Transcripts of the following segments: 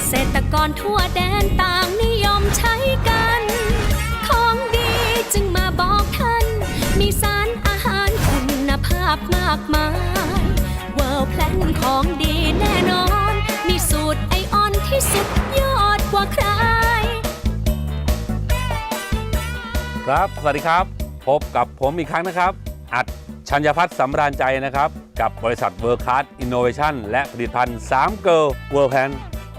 กษตรกรทั่วแดนต่างนิยมใช้กัน ของดีจึงมาบอกท่าน มีสารอาหารคุณภาพมากมายเวิร์แพลนของดีแน่นอน มีสูตรไอออนที่สุดยอดกว่าใคร ครับ สวัสดีครับ พบกับผมอีกครั้งนะครับ อัดชัญญพัฒน์สำราญใจนะครับ กับบริษัทเวิร์คัสอินโนเวชันและผลิตภัณฑ์3เกิร์ลเวิร์แพน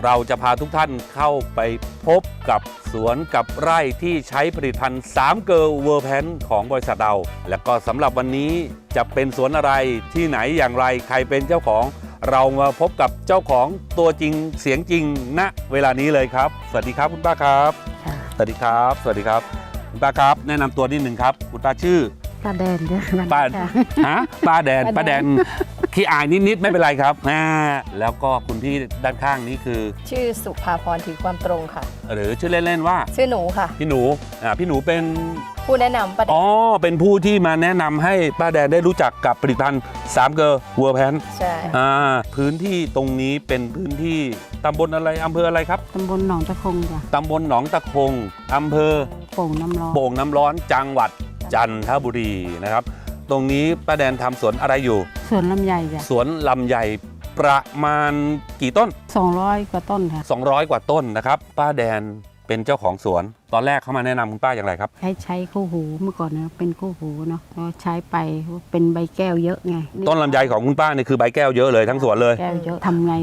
เราจะพาทุกท่านเข้าไปพบกับสวนกับไร่ที่ใช้ผลิตภัณฑ์3เกิร์ลเวิร์แพนของบริษัทเรา และก็สำหรับวันนี้จะเป็นสวนอะไรที่ไหนอย่างไรใครเป็นเจ้าของ เรามาพบกับเจ้าของตัวจริงเสียงจริงณเวลานี้เลยครับ สวัสดีครับคุณป้าครับ ค่ะสวัสดีครับ สวัสดีครับคุณป้าครับ แนะนำตัวนิดหนึ่งครับคุณป้าชื่อป้าแดนด้วยมันป้าค่ะ ฮะป้าแดนป้าป้าแดแดน น ขี้อายนิดๆไม่เป็นไรครับอ่าแล้วก็คุณพี่ด้านข้างนี้คือ ชื่อสุภาพรถือความตรงค่ะ หรือชื่อเล่นๆว่า ชื่อหนูค่ะ พี่หนูอ่าพี่หนูเป็นผู้แนะนำประเด็อ๋อเป็นผู้ที่มาแนะนำให้ป้าแดนได้รู้จักกับผลิตภัณฑ์สามเกอร์วัวแพนใช่อ่าพื้นที่ตรงนี้เป็นพื้นที่ตำบลอะไรอำเภออะไรครับตำบลหนองตะคงจ้ะตำบลหนองตะคงอำเภอ โป่งน้ำร้อนโป่งน้ำร้อนจังหวัดจันทบุรีนะครับ ตรงนี้ป้าแดนทำสวนอะไรอยู่ สวนลำไยจ้ะสวนลำไยประมาณกี่ต้นสองร้อยกว่าต้นค่ะ 200 กว่าต้นนะครับ ป้าแดนเป็นเจ้าของสวน ตอนแรกเขามาแนะนำคุณป้าอย่างไรครับ ใช้ใช้คู่หูเมื่อก่อนนะเป็นคู่หูเนาะแล้วใช้ไปเป็นใบแก้วเยอะไงต้นลำไยของคุณป้าเนี่ยคือใบแก้วเยอะเลยทั้งสวนเลย แก้วเยอะทำไง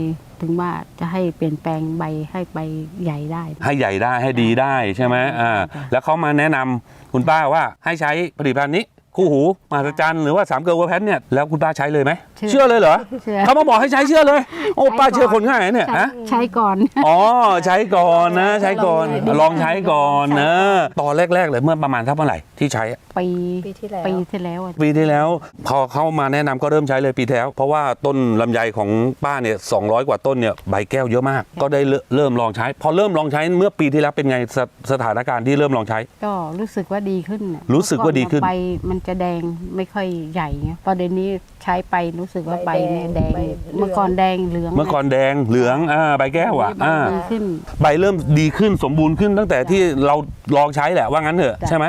ถึงว่าจะให้เปลี่ยนแปลงใบให้ใบใหญ่ได้ ให้ใหญ่ได้ให้ดีได้ใช่ไหมอ่าจ้ะแล้วเขามาแนะนำคุณป้าว่าให้ใช้ผลิตภัณฑ์นี้ คู่หูมหัศจรรย์หรือว่าสามเกลือวัวแพนเนี่ยแล้วคุณป้าใช้เลยไหมเชื่อเลยเหรอเชื่อ เขามาบอกให้ใช้เชื่อเลยโอ้ป้าเชื่อคนง่ายนะเนี่ยใช้ฮะ ใช้ก่อน อ๋อใช้ก่อนนะ ใช้ก่อนลองใช้ก่อนนะตอนแรกๆเลยเมื่อประมาณเท่าไหร่ที่ใช้ปีปีที่แล้ว ปีที่แล้วอะปีที่แล้ว พอเข้ามาแนะนำก็เริ่มใช้เลยปีที่แล้ว เพราะว่าต้นลำไยของป้าเนี่ย200กว่าต้นเนี่ยใบแก้วเยอะมาก ก็ได้เริ่มเริ่มลองใช้ พอเริ่มลองใช้เมื่อปีที่แล้วเป็นไงสสถานการณ์ที่เริ่มลองใช้ ก็รู้สึกว่าดีขึ้นน่ะรู้สึกว่าดีขึ้นเมื่อก่อใบมันจะแดงไม่ค่อยใหญ่ไงพอเดี๋ยวนี้ใช้ไปรู้สึกว่าใบเนี่ยแดงใบเหลือง เมื่อก่อนแดงเหลืองเมื่อก่อนแดงเหลืองอ่าใบแก้วอะใบอ่า ดีขึ้น ใบเริ่มดีขึ้นสมบูรณ์ขึ้นตั้งแต่ที่เราลองใช้แหละว่างั้นเถอะจ้ะ ใช่ไหม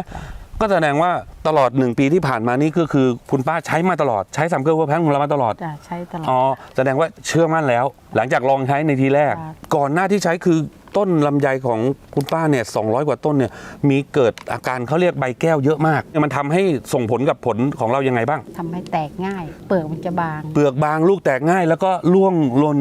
ก็แสดงว่าตลอดหนึ่งปีที่ผ่านมานี่ก็คือคุณป้าใช้มาตลอดใช้สามเกลือเวอร์แพนของเรามาตลอดจะใช้ตลอด อ๋อแสดงว่าเชื่อมั่นแล้ว หลังจากลองใช้ในทีแรกครับก่อนหน้าที่ใช้คือ ต้นลำไยของคุณป้าเนี่ย200กว่าต้นเนี่ยมีเกิดอาการเขาเรียกใบแก้วเยอะมาก มันทำให้ส่งผลกับผลของเรายังไงบ้างทำให้แตกง่าย เปลือกมันจะบาง เปลือกบางลูกแตกง่าย แล้วก็ร่วงหล่น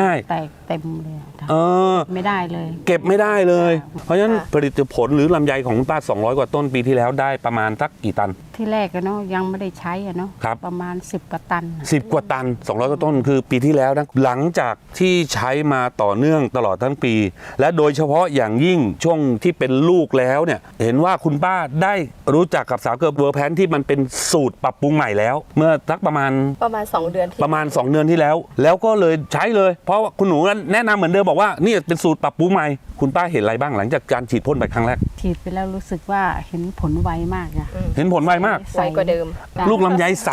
ง่ายแตกเต็มเลยอะๆ เออ ไม่ได้เลย เก็บไม่ได้เลยค่ะเพราะฉะนั้นผลิตผลหรือลำไยของคุณป้า 200 กว่าต้นปีที่แล้วได้ประมาณสักกี่ตัน ที่แรกอะเนาะยังไม่ได้ใช้อะเนาะครับ ประมาณ 10กว่าตันอะ10 กว่าตัน 200 กว่าต้นคือปีที่แล้วนะ หลังจากที่ใช้มาต่อเนื่องตลอดทั้งปี และโดยเฉพาะอย่างยิ่งช่วงที่เป็นลูกแล้วเนี่ย เห็นว่าคุณป้าได้รู้จักกับสาวเกิร์ลเวอร์แพนที่มันเป็นสูตรปรับปรุงใหม่แล้ว เมื่อสักประมาณประมาณ 2 เดือนที่ประมาณ 2 เดือนที่แล้ว แล้วก็เลยใช้เลย เพราะว่าคุณหนูแนะนำเหมือนเดิมบอกว่านี่เป็นสูตรปรับปรุงใหม่คุณป้าเห็นอะไรบ้างหลังจากการฉีดพ่นไปครั้งแรก ฉีดไปแล้วรู้สึกว่าเห็นผลไวมากอะเห็นผลไวมากไวกว่าเดิม จ้ะ ลูกลำไยใส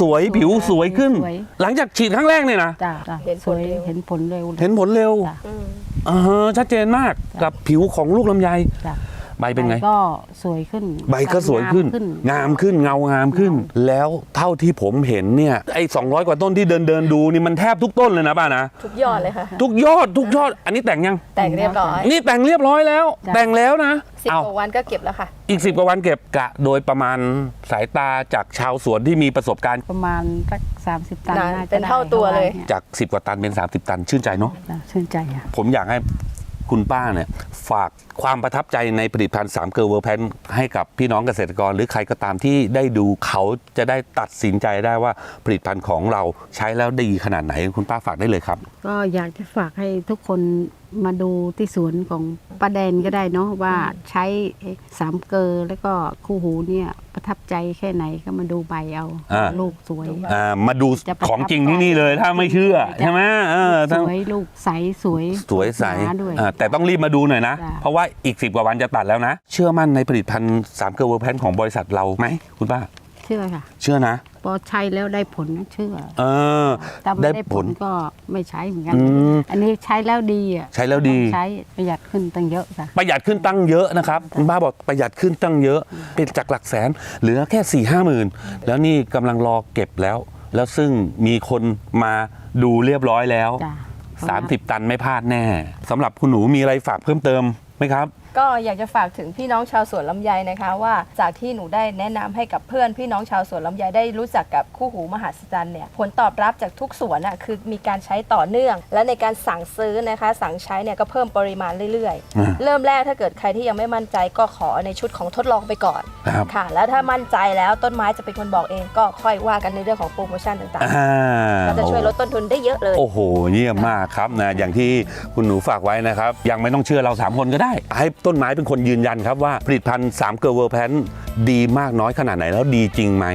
สวยผิวสวยขึ้น สวย หลังจากฉีดครั้งแรกเนี่ยนะจ้ะจ้ะเห็นผสลวยเร็ว เห็นผลเร็วเห็นผลเร็วจ้ะ อืม อ่าฮะชัดเจนมากกับผิวของลูกลำไย จ้ะใบเป็นไงใบก็สวยขึ้น ใบก็สวยขึ้น งามขึ้นเงางามขึ้น แล้วเท่าที่ผมเห็นเนี่ยไอ้200กว่าต้นที่เดินเดินดูนี่มันแทบทุกต้นเลยนะป้านะทุกยอดเลยค่ะทุกยอดทุกยอด อันนี้แต่งยัง แต่งเรียบร้อย นี่แต่งเรียบร้อยแล้ว แต่งแล้วนะสิบเอากว่าวันก็เก็บแล้วค่ะ อีก10กว่าวันเก็บกะ โดยประมาณสายตาจากชาวสวนที่มีประสบการณ์ ประมาณสักสามสิบตันนานน่าจะเป็นได้เท่าตัวเลยนี่จาก10กว่าตันเป็น30ตันชื่นใจเนาะจ้ะชื่นใจอะผมอยากให้ คุณป้าเนี่ยฝากความประทับใจในผลิตภัณฑ์3เกลเวอร์แพนให้กับพี่น้องเกษตรกร หรือใครก็ตามที่ได้ดูเขาจะได้ตัดสินใจได้ว่าผลิตภัณฑ์ของเราใช้แล้วดีขนาดไหน คุณป้าฝากได้เลยครับ ก็อยากจะฝากให้ทุกคน มาดูที่สวนของป้าแดนก็ได้เนาะว่าใช้สามเกลอแล้วก็คู่หูเนี่ยประทับใจแค่ไหนก็มาดูใบเอาอ่า ลูกสวย อ่ามาดูจะประทับของจริงที่นี่เลยถ้าไม่เชื่อใจใช่ไหมเออสถ้าวยลูกใสสวยสวยใสหนาด้วย อ่าแต่ต้องรีบมาดูหน่อยนะ จ้ะ เพราะว่าอีก 10 กว่าวันจะตัดแล้วนะ เชื่อมั่นในผลิตภัณฑ์3เกลเวอร์แพนของบริษัทเราไหมคุณป้า เชื่อค่ะ เชื่อนะ พอใช้แล้วได้ผลนะเชื่อเออถ้าไม่ได้ได้ผผลลก็ไม่ใช้เหมือนกัน อืมอันนี้ใช้แล้วดีอะใช้แล้วดี ใช้ประหยัดขึ้นตั้งเยอะค่ะ ประหยัดขึ้นตั้งเยอะนะครับคุณป้าบอกประหยัดขึ้นตั้งเยอะเป็นจากหลักแสนเหลือแค่4ี่ห้าหมื่นแล้วนี่กำลังรอเก็บแล้ว แล้วซึ่งมีคนมาดูเรียบร้อยแล้ว จ้ะ 30 ตันไม่พลาดแน่สำหรับคุณหนูมีอะไรฝากเพิ่มเติมไหมครับ ก็อยากจะฝากถึงพี่น้องชาวสวนลำไยนะคะว่าจากที่หนูได้แนะนำให้กับเพื่อนพี่น้องชาวสวนลำไยได้รู้จักกับคู่หูมหัศจรรย์เนี่ยผลตอบรับจากทุกสวนอะคือมีการใช้ต่อเนื่อง และในการสั่งซื้อนะคะ สั่งใช้เนี่ยก็เพิ่มปริมาณเรื่อยอ่า ๆ เริ่มแรกถ้าเกิดใครที่ยังไม่มั่นใจก็ขอในชุดของทดลองไปก่อนครับ ค่ะ แล้วถ้ามั่นใจแล้วต้นไม้จะเป็นคนบอกเองก็ค่อยว่ากันในเรื่องของโปรโมชั่นต่างอ่า ๆก็จะช่วยลดต้นทุนได้เยอะเลย โอ้โหเยี่ยมมากครับนะอย่างที่คุณหนูฝากไว้นะครับ ยังไม่ต้องเชื่อเรา 3 คนก็ได้ ให้ต้นไม้เป็นคนยืนยันครับว่าผลิตภัณฑ์3เกอร์เวอร์แพนดีมากน้อยขนาดไหนแล้วดีจริงไหม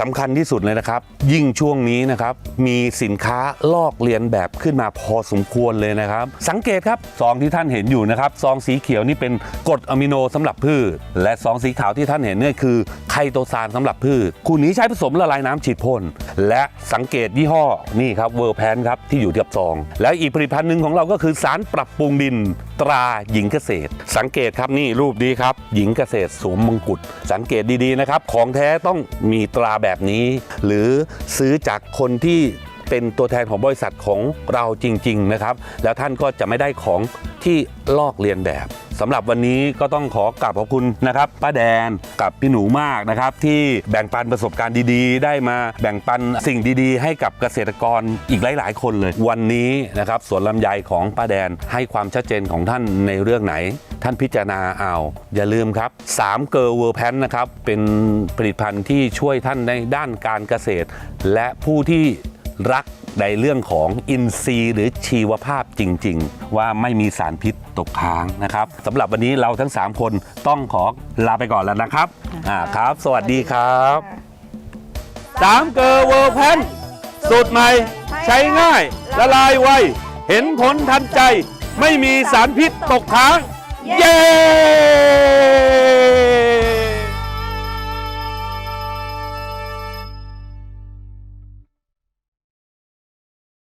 สำคัญที่สุดเลยนะครับ ยิ่งช่วงนี้นะครับมีสินค้าลอกเลียนแบบขึ้นมาพอสมควรเลยนะครับ สังเกตครับซองที่ท่านเห็นอยู่นะครับซองสีเขียวนี่เป็นกรดอะมิโนสำหรับพืช และซองสีขาวที่ท่านเห็นนี่คือไคโตซานสำหรับพืชคู่นี้ใช้ผสมละลายน้ำฉีดพ่นและสังเกตยี่ห้อนี่ครับเวอร์แพนครับที่อยู่ที่กับซอง แล้วอีกผลิตภัณฑ์หนึ่งของเราก็คือสารปรับปรุงดินตราหญิงเกษตร สังเกตครับนี่รูปนี้ครับ หญิงเกษตรสวมมงกุฎสังเกตดีๆนะครับของแท้ต้องมีตราแบบนี้ หรือซื้อจากคนที่เป็นตัวแทนของบริษัทของเราจริง ๆ นะครับ แล้วท่านก็จะไม่ได้ของที่ลอกเลียนแบบ สำหรับวันนี้ก็ต้องขอกราบขอบคุณนะครับป้าแดนกับพี่หนูมากนะครับ ที่แบ่งปันประสบการณ์ดีๆ ได้มาแบ่งปันสิ่งดีๆ ให้กับเกษตรกรอีกหลาย ๆ คนเลย วันนี้นะครับสวนลำไยของป้าแดนให้ความชัดเจนของท่านในเรื่องไหน ท่านพิจารณาเอาอย่าลืมครับ3เกอร์เวอร์แพนนะครับเป็นผลิตภัณฑ์ที่ช่วยท่านในด้านการเกษตร และผู้ที่รัก ในเรื่องของอินทรีย์หรือชีวภาพจริง ๆ ว่าไม่มีสารพิษตกค้างนะครับสำหรับวันนี้เราทั้ง 3 คนต้องขอลาไปก่อนแล้วนะครับอ่าครับ สวัสดีครับสามเกอร์เวอร์แพนสูตรใหม่ ใช้ง่าย ละลายไว เห็นผลทันใจ ไม่มีสารพิษตกค้าง เย้